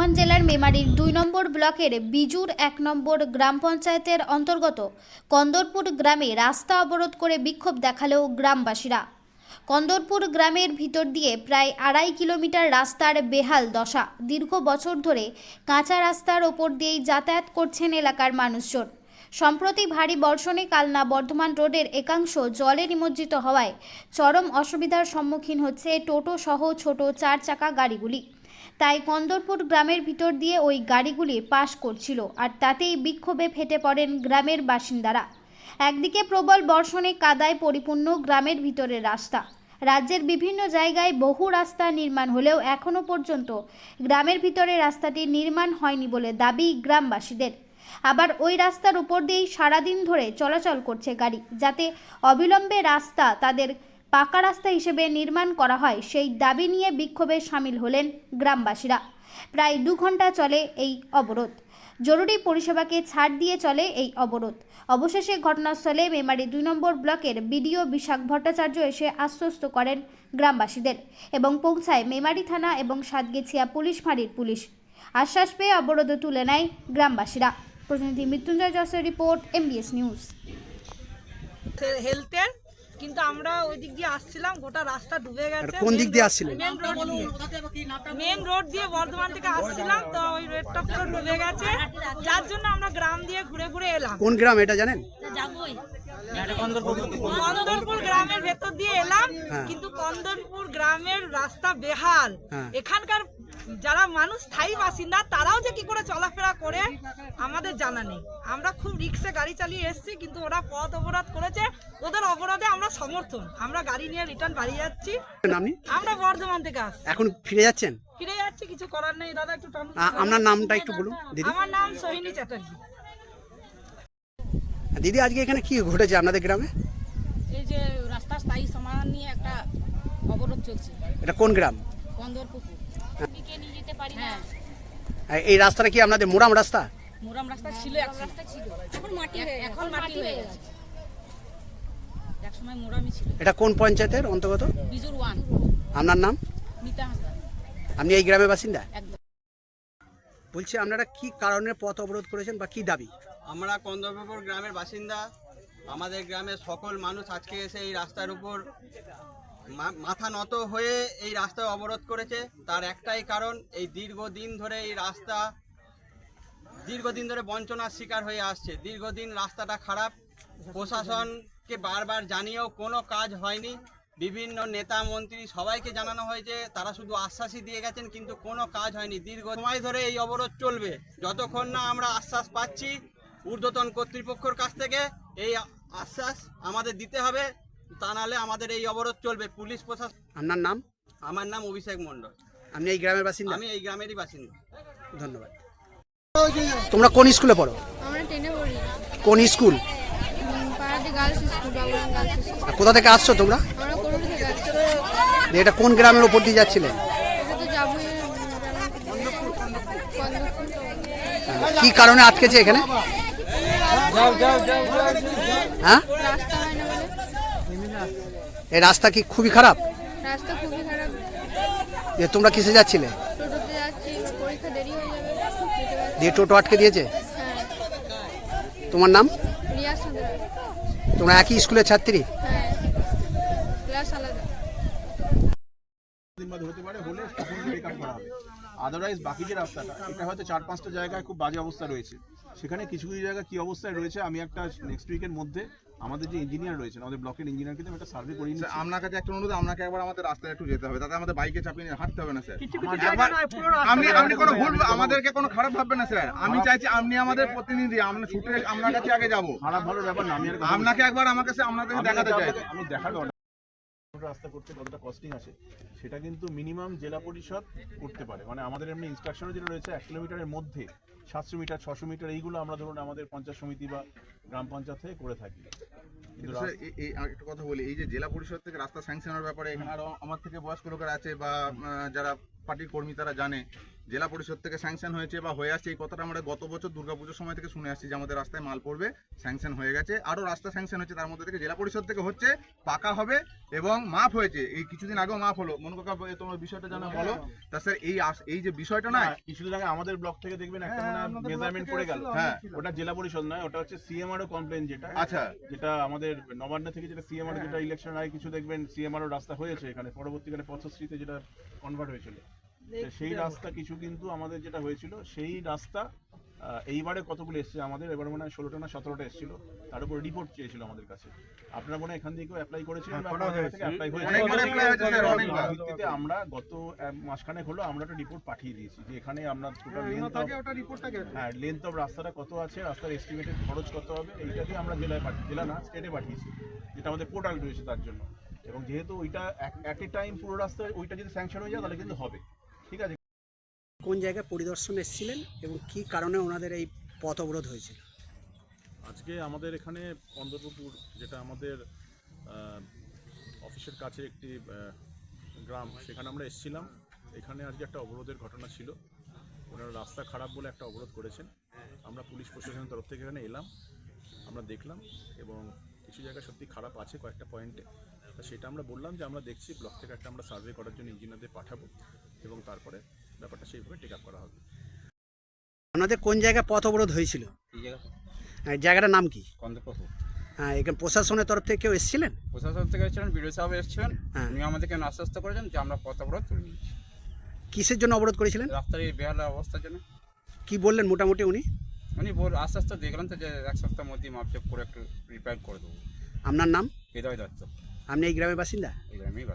বর্ধমান জেলার মেমারির দুই নম্বর ব্লকের বিজুর এক নম্বর গ্রাম পঞ্চায়েতের অন্তর্গত কন্দরপুর গ্রামে রাস্তা অবরোধ করে বিক্ষোভ দেখালেও গ্রামবাসীরা। কন্দরপুর গ্রামের ভিতর দিয়ে প্রায় আড়াই কিলোমিটার রাস্তার বেহাল দশা। দীর্ঘ বছর ধরে কাঁচা রাস্তার ওপর দিয়েই যাতায়াত করছেন এলাকার মানুষজন। সম্প্রতি ভারী বর্ষণে কালনা বর্ধমান রোডের একাংশ জলে নিমজ্জিত হওয়ায় চরম অসুবিধার সম্মুখীন হচ্ছে টোটো সহ ছোট চার চাকা গাড়িগুলি। তাই কন্দরপুর গ্রামের ভিতর দিয়ে ওই গাড়িগুলি পাশ করছিল আর তাতেই বিক্ষোভে ফেটে পড়েন গ্রামের বাসিন্দারা। একদিকে প্রবল বর্ষণে কাদায় পরিপূর্ণ গ্রামের ভিতরের রাস্তা। রাজ্যের বিভিন্ন জায়গায় বহু রাস্তা নির্মাণ হলেও এখনও পর্যন্ত গ্রামের ভিতরে রাস্তাটি নির্মাণ হয়নি বলে দাবি গ্রামবাসীদের। আবার ওই রাস্তার উপর দিয়েই সারাদিন ধরে চলাচল করছে গাড়ি, যাতে অবিলম্বে রাস্তা তাদের পাকা রাস্তা হিসেবে নির্মাণ করা হয়, সেই দাবি নিয়ে বিক্ষোভে সামিল হলেন গ্রামবাসীরা। প্রায় দু ঘণ্টা চলে এই অবরোধ। জরুরি পরিষেবাকে ছাড় দিয়ে চলে এই অবরোধ। অবশেষে ঘটনাস্থলে মেমারি দুই নম্বর ব্লকের বিডিও বিশাখ ভট্টাচার্য এসে আশ্বস্ত করেন গ্রামবাসীদের এবং পৌঁছায় মেমারি থানা এবং সাতগেছিয়া পুলিশ ফাঁড়ির পুলিশ। আশ্বাস পেয়ে অবরোধ তুলে নেয় গ্রামবাসীরা। প্রতিনিধি মৃত্যুঞ্জয় যশের রিপোর্ট এমবিএস নিউজ হেলথের কিন্তু আমরা ওই দিক দিয়ে আসছিলাম গোটা রাস্তা ডুবে গেছে। কোন দিক দিয়ে আসছিলেন? মেন রোড দিয়ে। মেন রোড দিয়ে বর্ধমান থেকে আসছিলাম তো ওই রোডটা পুরো ডুবে গেছে। যার জন্য আমরা গ্রাম দিয়ে ঘুরে ঘুরে এলাম। কোন গ্রাম এটা জানেন? কন্দরপুর গ্রামের ভেতর দিয়ে এলাম হ্যাঁ। কিন্তু কন্দরপুর গ্রামের রাস্তা বেহাল। হ্যাঁ। এখানকার যারা মানুষ স্থায়ী বাসিন্দা তারাও যে কি করে চলাফেরা করে আমাদের জানা নেই। আমরা খুব রিক্সে গাড়ি চালিয়ে এসেছি কিন্তু ওরা পথ অবরোধ করেছে। ওদের অবরোধে আমরা সমর্থন। আমরা গাড়ি নিয়ে রিটার্ন বাড়ি যাচ্ছি। আপনি আমরা বর্ধমান থেকে আসছি। এখন ফিরে যাচ্ছেন? ফিরে যাচ্ছি কিছু করার নেই। দাদা একটু আপনার নামটা একটু বলুন দিদি। আমার নাম সোহিনী চ্যাটার্জি। দিদি আজকে এখানে কি ঘটেছে আপনাদের গ্রামে? এই যে রাস্তার স্থায়ী সমাধান নিয়ে একটা অবরোধ চলছে। এটা কোন গ্রাম? কন্দর পুকুর হ্যাঁ। আর এই রাস্তাটা কি আপনাদের মোরাম রাস্তা? মোরাম রাস্তা ছিল এক রাস্তা ছিল। এখন মাটি হয়ে এখন মাটি হয়ে গেছে। এক সময় মোরামই ছিল। এটা কোন পঞ্চায়েতের অন্তর্গত? বিজুর ওয়ান। আপনার নাম? মিতা হাসদা আপনি এই গ্রামের বাসিন্দা? বলছি আপনারা কি কারণে পথ অবরোধ করেছেন বা কি দাবি? আমরা কন্দর্পপুর গ্রামের বাসিন্দা। আমাদের গ্রামের সকল মানুষ আজকে এসে এই রাস্তার উপর মাথা নত হয়ে এই রাস্তা অবরোধ করেছে। তার একটাই কারণ, এই দীর্ঘদিন ধরে এই রাস্তা, দীর্ঘদিন ধরে বঞ্চনার শিকার হয়ে আসছে। দীর্ঘদিন রাস্তাটা খারাপ। প্রশাসনকে বারবার জানিয়েও কোনো কাজ হয়নি। বিভিন্ন নেতা, মন্ত্রী সবাইকে জানানো হয়েছে, তারা শুধু আশ্বাসই দিয়ে গেছেন, কিন্তু কোনো কাজ হয়নি। দীর্ঘ সময় ধরে এই অবরোধ চলবে। যতক্ষণ না আমরা আশ্বাস পাচ্ছি, ঊর্ধ্বতন কর্তৃপক্ষর কাছ থেকে, এই আশ্বাস আমাদের দিতে হবে। তা নাহলে আমাদের এই অবরোধ চলবে। পুলিশ প্রশাসন আপনার নাম? আমার নাম অভিষেক মণ্ডল। আপনি এই গ্রামের বাসিন্দা? আমি এই গ্রামেরই বাসিন্দা। ধন্যবাদ। তোমরা কোন স্কুলে পড়ো? আমরা ট্রেনে পড়ি কোন স্কুল? পাড়াতে গার্লস স্কুল বাবুরাম গার্লস কোথা থেকে আসছো তোমরা? আমরা করুন থেকে আসছি। এটা কোন গ্রামের ওপর দিয়ে যাচ্ছিলে? কি কারণে আটকেছে এখানে? হ্যাঁ? হয় এই রাস্তা কি খুবই খারাপ? রাস্তা খুবই খারাপ। তোমরা কিসে যাচ্ছিলে? টোটোতে যাচ্ছি পরীক্ষা দেরি হয়ে যাবে দিয়ে টোটো আটকে দিয়েছে? হ্যাঁ। তোমার নাম? রিয়া সাঁতরা তোমরা একই স্কুলের ছাত্রী? হ্যাঁ ক্লাস আলাদা। দিন বাদে হতে পারে হলে তখন রেকর্ড করা হবে। আদারওয়াইজ বাকি যে রাস্তাটা এটা হয়তো চার পাঁচটা জায়গায় খুব বাজে অবস্থা রয়েছে। সেখানে কিছু কিছু জায়গা কি অবস্থায় রয়েছে আমি একটা নেক্সট উইকের মধ্যে আমাদের যে ইঞ্জিনিয়ার রয়েছেন আমাদের ব্লকের ইঞ্জিনিয়ারকে দিয়ে আমি একটা সার্ভে করি নিচ্ছি। আপনার কাছে একটা অনুরোধ আপনাকে একবার আমাদের রাস্তায় একটু যেতে হবে তাতে আমাদের বাইকে চাপিয়ে নিয়ে হাঁটতে হবে না স্যার। আপনি আপনি কোনো ভুল আমাদেরকে কোনো খারাপ ভাববেন না স্যার। আমি চাইছি আপনি আমাদের প্রতিনিধি আমরা ছুটে আপনার কাছে আগে যাব। খারাপ ভালো ব্যাপার না আমি আপনাকে একবার আমার কাছে আপনাদের। দেখাতে চাই। আমি দেখাতে order- রাস্তা করতে কতটা কস্টিং আছে সেটা কিন্তু মিনিমাম জেলা পরিষদ করতে পারে। মানে আমাদের এমনি ইনস্ট্রাকশনও যেটা রয়েছে এক কিলোমিটারের মধ্যে সাতশো মিটার ছশো মিটার এইগুলো আমরা ধরুন আমাদের পঞ্চায়েত সমিতি বা গ্রাম পঞ্চায়েত থেকে। করে থাকি এই- এই একটা কথা বলি এই যে জেলা পরিষদ থেকে রাস্তা স্যাংশনের ব্যাপারে এখানে আরও আমার থেকে বয়স্ক লোকেরা আছে বা যারা পার্টির কর্মী তারা জানে। জেলা পরিষদ থেকে স্যাংশন হয়েছে বা হয়ে আসছে এই কথাটা আমরা গত বছর দুর্গাপুজোর সময় থেকে শুনে আসছি যে আমাদের রাস্তায় মাল পড়বে স্যাংশন হয়ে গেছে। আরও রাস্তা স্যাংশন হয়েছে তার মধ্যে থেকে জেলা পরিষদ থেকে হচ্ছে পাকা হবে এবং মাফ হয়েছে। এই কিছুদিন আগেও মাফ হলো। মনে কাকা তোমার বিষয়টা জানা বলো। তা স্যার এই এই যে বিষয়টা না কিছুদিন আগে আমাদের ব্লক থেকে দেখবেন একটা মানে মেজারমেন্ট পড়ে গেল। হ্যাঁ। ওটা জেলা পরিষদ নয় ওটা হচ্ছে সিএমআরও কমপ্লেন যেটা। আচ্ছা। যেটা আমাদের নবান্ন থেকে যেটা সিএমআর যেটা ইলেকশন আগে কিছু দেখবেন সিএমআরও রাস্তা হয়েছে এখানে। পরবর্তীকালে পথশ্রীতে যেটা কনভার্ট হয়েছিল। সেই রাস্তা কিছু কিন্তু আমাদের যেটা হয়েছিল সেই রাস্তা আহ, এইবারে কতগুলো এসছে আমাদের? এবার মনে হয় ষোলোটা না সতেরোটা এসেছিল। তার উপর রিপোর্ট চেয়েছিল আমাদের কাছে। আপনারা মনে হয় এখান থেকে অ্যাপ্লাই করেছিলেন ভিত্তিতে আমরা গত এক মাসখানেক হলো আমরা একটা রিপোর্ট পাঠিয়ে দিয়েছি যে এখানে আমরা টোটাল লেন্থ হ্যাঁ লেন্থ অফ রাস্তাটা কত আছে রাস্তার এস্টিমেটেড খরচ কত হবে এইটা দিয়ে আমরা জেলায় পাঠিয়ে জেলা না স্টেটে পাঠিয়েছি যেটা আমাদের পোর্টাল রয়েছে তার জন্য। এবং যেহেতু ওইটা অ্যাট এ টাইম পুরো রাস্তা ওইটা যদি স্যাংশন হয়ে যায় তাহলে কিন্তু হবে। ঠিক আছে। কোন জায়গায় পরিদর্শন এসেছিলেন এবং কি কারণে ওনাদের এই পথ অবরোধ হয়েছিল? আজকে আমাদের এখানে অন্দরপুকুর যেটা আমাদের অফিসের কাছে একটি গ্রাম সেখানে আমরা এসেছিলাম। এখানে আজকে একটা অবরোধের ঘটনা ছিল। ওনারা রাস্তা খারাপ বলে একটা অবরোধ করেছেন। আমরা পুলিশ প্রশাসনের তরফ থেকে এখানে এলাম আমরা দেখলাম এবং কিছু জায়গা সত্যি খারাপ আছে কয়েকটা পয়েন্টে। তা সেটা আমরা বললাম যে আমরা দেখছি ব্লক থেকে একটা আমরা সার্ভে করার জন্য ইঞ্জিনিয়ারদের পাঠাবো এবং তারপরে ব্যাপারটা সেইভাবে টেক আপ করা হবে। আপনাদের কোন জায়গায় পথ অবরোধ হয়েছিল? এই জায়গা হ্যাঁ, জায়গাটার নাম কি? হ্যাঁ এখানে প্রশাসনের তরফ থেকে কেউ এসেছিলেন? প্রশাসন থেকে এসেছিলেন বিডিও সাহেব এসেছিলেন। হ্যাঁ। উনি আমাদেরকে আশ্বস্ত করেছেন যে আমরা পথ অবরোধ তুলে নিচ্ছি কিসের জন্য অবরোধ করেছিলেন? রাস্তার এই বেহাল অবস্থার জন্য। কি বললেন মোটামুটি উনি? উনি বল আশ্বস্ত দেখলাম তো যে এক সপ্তাহের মধ্যেই মাপচেপ করে একটু রিপেয়ার করে দেবো। আপনার নাম? হৃদয় দত্ত। আপনি এই গ্রামের বাসিন্দা? এই গ্রামেই